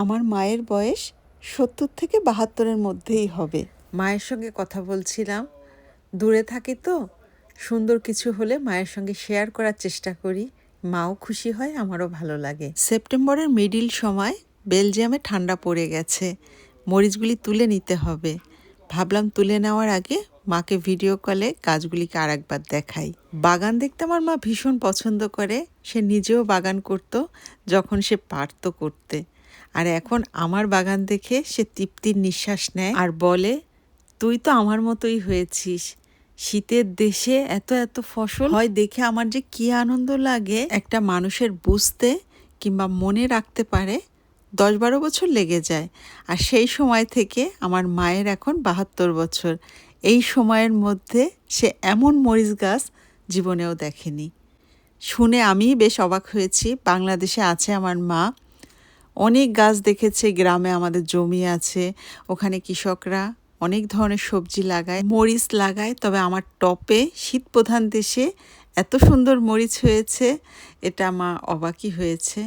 আমার মায়ের বয়স সত্তর থেকে বাহাত্তরের মধ্যেই হবে। মায়ের সঙ্গে কথা বলছিলাম। দূরে থাকি তো সুন্দর কিছু হলে মায়ের সঙ্গে শেয়ার করার চেষ্টা করি। মাও খুশি হয় আমারও ভালো লাগে। সেপ্টেম্বরের মিডিল সময় বেলজিয়ামে ঠান্ডা পড়ে গেছে। মরিচগুলি তুলে নিতে হবে। ভাবলাম তুলে নেওয়ার আগে মাকে ভিডিও কলে গাছগুলিকে আর একবার দেখাই। বাগান দেখতে আমার মা ভীষণ পছন্দ করে। সে নিজেও বাগান করত যখন সে পারত করতে। আর এখন আমার বাগান দেখে সে তৃপ্তির নিঃশ্বাস নেয় আর বলে, তুই তো আমার মতোই হয়েছিস। শীতের দেশে এত এত ফসল হয় দেখে আমার যে কি আনন্দ লাগে। একটা মানুষের বুঝতে কিংবা মনে রাখতে পারে দশ বারো বছর লেগে যায়। আর সেই সময় থেকে আমার মায়ের এখন বাহাত্তর বছর। এই সময়ের মধ্যে সে এমন মরিচ গাছ জীবনেও দেখেনি। শুনে আমি বেশ অবাক হয়েছি। বাংলাদেশে আছে আমার মা। অনেক গাছ দেখেছে, গ্রামে আমাদের জমি আছে, ওখানে কৃষকরা অনেক ধরনের সবজি লাগায়, মরিচ লাগায়, তবে আমার টপে শীত প্রধান দেশে এত সুন্দর মরিচ হয়েছে, এটা মা অবাকই হয়েছে।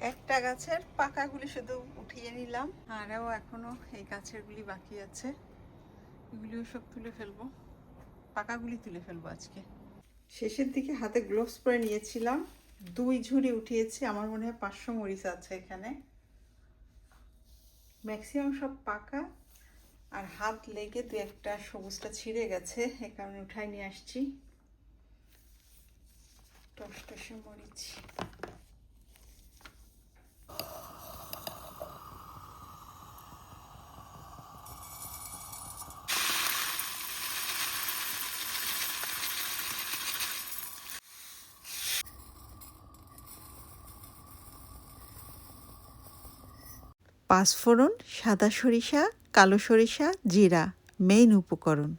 একটা গাছের পাকাগুলি শুধু উঠিয়ে নিলাম। আরও এখনও এই গাছেরগুলি বাকি আছে। এগুলিও সব তুলে ফেলব। পাকাগুলি তুলে ফেলব আজকে। শেষের দিকে হাতে গ্লোভস পরে নিয়েছিলাম। দুই ঝুড়ি উঠিয়েছি। আমার মনে হয় পাঁচশো মরিচ আছে এখানে। ম্যাক্সিমাম সব পাকা। আর হাত লেগে দু একটা সবুজটা ছিঁড়ে গেছে। এ কারণে উঠাই নিয়ে আসছি। টস টসে মরিচ। পাঁচফোড়ন সাদা সরিষা, কালো সরিষা, জিরা মেইন উপকরণ।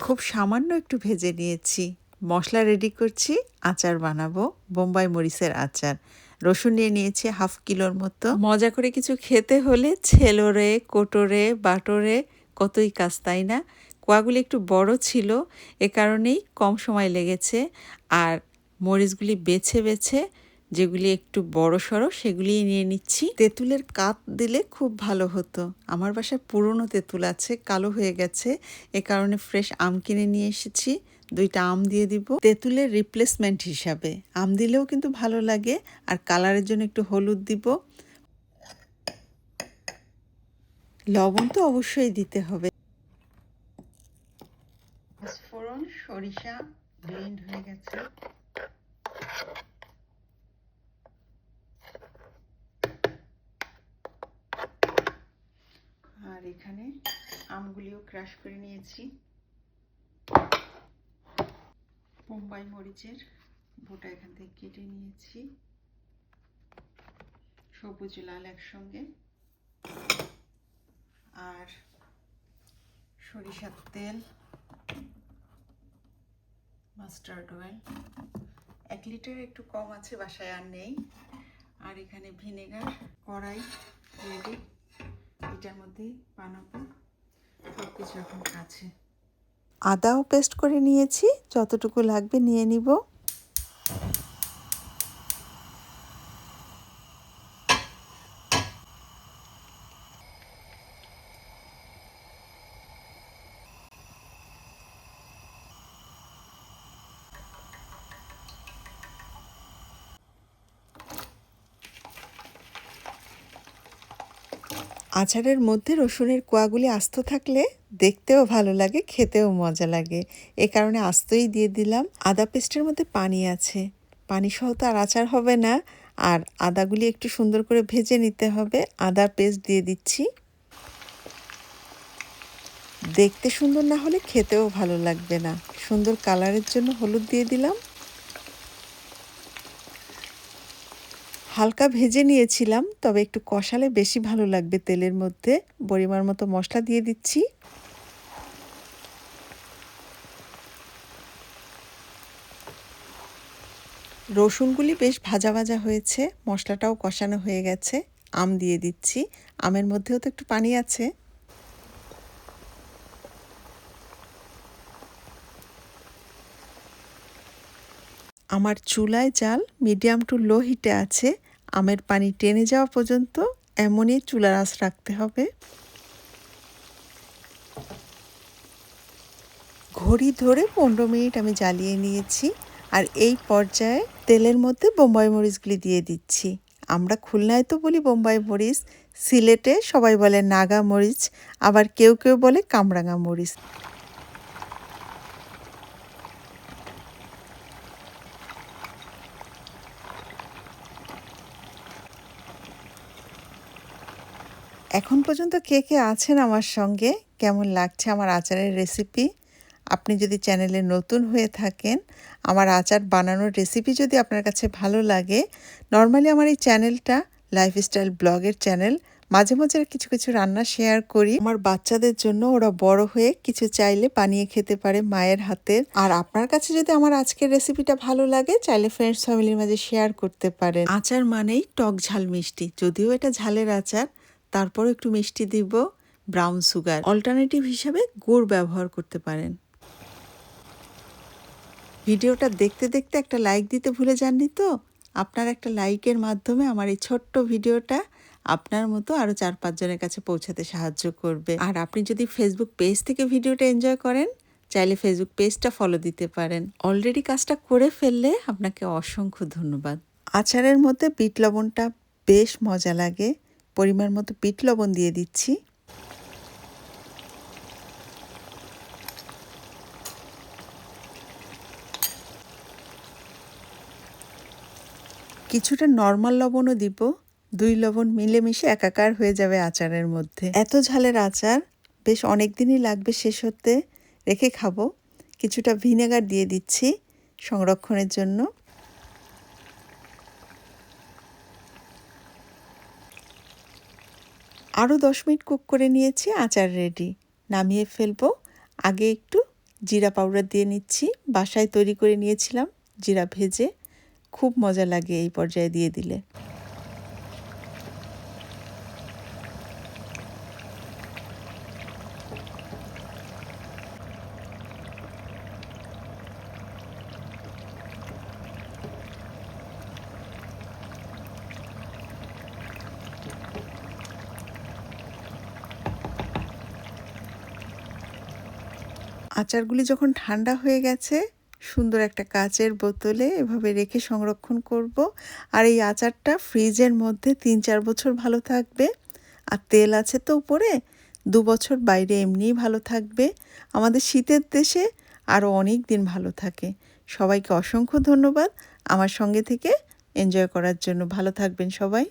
খুব সামান্য একটু ভেজে নিয়েছি। মশলা রেডি করছি, আচার বানাবো, বোম্বাই মরিচের আচার। রসুন নিয়ে নিয়েছি হাফ কিলোর মতো। মজা করে কিছু খেতে হলে ছেলোরে, কোটরে, বাটরে, কতই কাজ তাই না? কোয়াগুলি একটু বড় ছিল, এ কারণেই কম সময় লেগেছে। আর মরিচগুলি বেছে বেছে যেগুলি একটু বড় সড়ো সেগুলি নিয়ে নিচ্ছি। তেঁতুলের কাত দিলে খুব ভালো হতো। আমার বাসায় পুরনো তেঁতুল আছে কালো হয়ে গেছে। এ কারণে ফ্রেশ আম কিনে নিয়ে এসেছি। দুইটা আম দিয়ে দিব। তেঁতুলের রিপ্লেসমেন্ট হিসাবে। আম দিলেও কিন্তু ভালো লাগে আর কালারের জন্য একটু হলুদ দিব। লবণ তো অবশ্যই দিতে হবে। ফোড়ন সরিষা ব্লেন্ড হয়ে গেছে আর এখানে আমগুলিও ক্রাশ করে নিয়েছি। মুম্বাই মরিচের বোটা এখান থেকে কেটে নিয়েছি। সবুজ লাল একসঙ্গে। আর সরিষার তেল মাস্টার্ড অয়েল এক লিটার একটু কম আছে, বাসায় আর নেই। আর এখানে ভিনেগার, কড়াই রেডি এটার মধ্যেই বানাবো আদাও পেস্ট করে নিয়েছি যতটুকু লাগবে নিয়ে নিব। আচারের মধ্যে রসুনের কোয়াগুলি আস্ত থাকলে দেখতেও ভালো লাগে, খেতেও মজা লাগে। এ কারণে আস্তই দিয়ে দিলাম। আদা পেস্টের মধ্যে পানি আছে। পানি সহ তো আর আচার হবে না। আর আদাগুলি একটু সুন্দর করে ভেজে নিতে হবে। আদা পেস্ট দিয়ে দিচ্ছি। দেখতে সুন্দর না হলে খেতেও ভালো লাগবে না। সুন্দর কালারের জন্য হলুদ দিয়ে দিলাম। হালকা ভেজে নিয়েছিলাম, তবে একটু কষালে বেশি ভালো লাগবে তেলের মধ্যে। পরিমাণ মতো মশলা দিয়ে দিচ্ছি। রসুনগুলি বেশ ভাজা ভাজা হয়েছে, মশলাটাও কষানো হয়ে গেছে, আম দিয়ে দিচ্ছি। আমের মধ্যেও তো একটু পানি আছে। আমার চুলায় জাল মিডিয়াম টু লো হিটে আছে। আমের পানি টেনে যাওয়া পর্যন্ত এমনই চুলার আঁচ রাখতে হবে। ঘড়ি ধরে পনেরো মিনিট আমি জ্বালিয়ে নিয়েছি আর এই পর্যায়ে তেলের মধ্যে বোম্বাই মরিচগুলি দিয়ে দিচ্ছি। আমরা খুলনায় তো বলি বোম্বাই মরিচ, সিলেটে সবাই বলে নাগা মরিচ, আবার কেউ কেউ বলে কামরাঙা মরিচ। এখন পর্যন্ত কে কে আছেন আমার সঙ্গে? কেমন লাগছে আমার আচারের রেসিপি আপনি যদি চ্যানেলে নতুন হয়ে থাকেন, আমার আচার বানানোর রেসিপি যদি আপনার কাছে ভালো লাগে নর্মালি আমার এই চ্যানেলটা লাইফস্টাইল ব্লগের চ্যানেল মাঝে মাঝে কিছু কিছু রান্না শেয়ার করি। আমার বাচ্চাদের জন্য ওরা বড় হয়ে কিছু চাইলে বানিয়ে খেতে পারে মায়ের হাতের। আর আপনার কাছে যদি আমার আজকের রেসিপিটা ভালো লাগে, চাইলে ফ্রেন্ডস ফ্যামিলির মাঝে শেয়ার করতে পারেন। আচার মানেই টক ঝাল মিষ্টি, যদিও এটা ঝালের আচার তারপর একটু মিষ্টি দিব ব্রাউন সুগার অল্টারনেটিভ হিসাবে গুড় ব্যবহার করতে পারেন। ভিডিওটা দেখতে দেখতে একটা লাইক দিতে ভুলে যাননি তো? আপনার একটা লাইকের মাধ্যমে আমার এই ছোট্ট ভিডিওটা আপনার মতো আরও চার পাঁচজনের কাছে পৌঁছাতে সাহায্য করবে। আর আপনি যদি ফেসবুক পেজ থেকে ভিডিওটা এনজয় করেন, চাইলে ফেসবুক পেজটা ফলো দিতে পারেন। অলরেডি কাজটা করে ফেললে আপনাকে অসংখ্য ধন্যবাদ। আচারের মধ্যে বিট লবণটা বেশ মজা লাগে। পরিমাণ মতো বিট লবণ দিয়ে দিচ্ছি। কিছুটা নর্মাল লবণও দিব। দুই লবণ মিলেমিশে একাকার হয়ে যাবে আচারের মধ্যে। এত ঝালের আচার বেশ অনেক দিনই লাগবে শেষ হতে। রেখে খাব। কিছুটা ভিনেগার দিয়ে দিচ্ছি সংরক্ষণের জন্য। আরও দশ মিনিট কুক করে নিয়েছি, আচার রেডি নামিয়ে ফেলব। আগে একটু জিরা পাউডার দিয়ে নিচ্ছি। বাসায় তৈরি করে নিয়েছিলাম জিরা ভেজে। খুব মজা লাগে এই পর্যায়ে দিয়ে দিলে। আচারগুলি যখন ঠান্ডা হয়ে গেছে, সুন্দর একটা কাচের বোতলে এভাবে রেখে সংরক্ষণ করব। আর এই আচারটা ফ্রিজের মধ্যে তিন চার বছর ভালো থাকবে। আর তেল আছে তো উপরে, দু বছর বাইরে এমনিই ভালো থাকবে। আমাদের শীতের দেশে আরও অনেক দিন ভালো থাকে। সবাইকে অসংখ্য ধন্যবাদ। আমার সঙ্গে থেকে এনজয় করার জন্য ভালো থাকবেন সবাই।